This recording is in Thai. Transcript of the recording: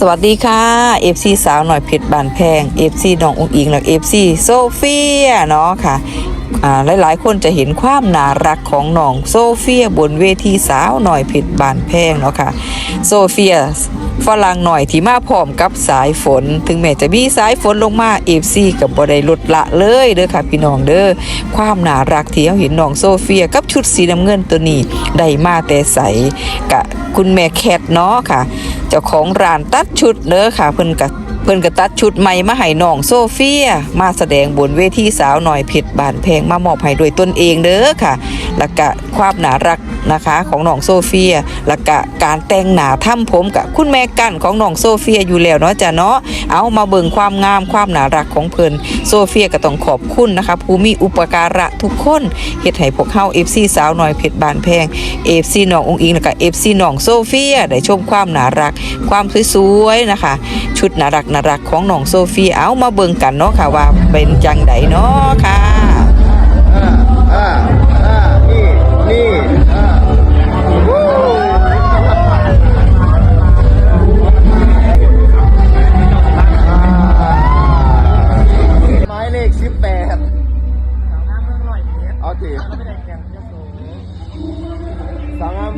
สวัสดีค่ะ FC สาวหน่อยเพชรบานแพง FC น้ององอิงและ FC โซเฟียเนาะค่ะอ่าหลายๆคนจะเห็นความน่ารักของน้องโซเฟียบนเวทีสาวหน่อยเพชรบานแพงเนาะค่ะโซเฟียฝรั่งหน่อยที่มาพร้อมกับสายฝน ถึงแม้จะมีสายฝนลงมา FC กับบ่ได้ลดละเลยเด้อค่ะพี่น้องเด้อความน่ารักที่เราเห็นน้องโซเฟียกับชุดสีน้ำเงินตัวนี้ได้มาแต่ใสกะคุณแม่แคทเนาะค่ะ เจ้าของร้านตัดชุดเด้อค่ะเพิ่นกับ เพิ่นก็ตัดชุดใหม่มาให้น้องโซเฟีย มาแสดงบนเวทีสาวหน่อยเพชรบานแพงมามอบให้ด้วยตนเองเด้อค่ะแล้วก็ความน่ารักนะคะของน้องโซเฟียแล้วก็การแต่งหน้าทำผมกับคุณแม่กันของน้องโซเฟียอยู่แล้วเนาะจ้ะเนาะเอามาเบิ่งความงามความน่ารักของเพิ่นโซเฟียก็ต้องขอบคุณนะคะผู้มีอุปการะทุกคนเฮ็ดให้พวกเฮา FC สาวหน่อยเพชรบานแพง FC น้ององอิงแล้วก็ FC น้องโซเฟียได้ชมความน่ารัก ความสวยๆนะคะ ชุดน่ารักน่ารักของน้องโซฟีเอามาเบิ่งกันเนาะค่ะว่าเป็นจังไดเนาะค่ะอ่าอ่าอ่านี่นี่อ่าวู้หมายเลขสิบแปดเอาทีสาม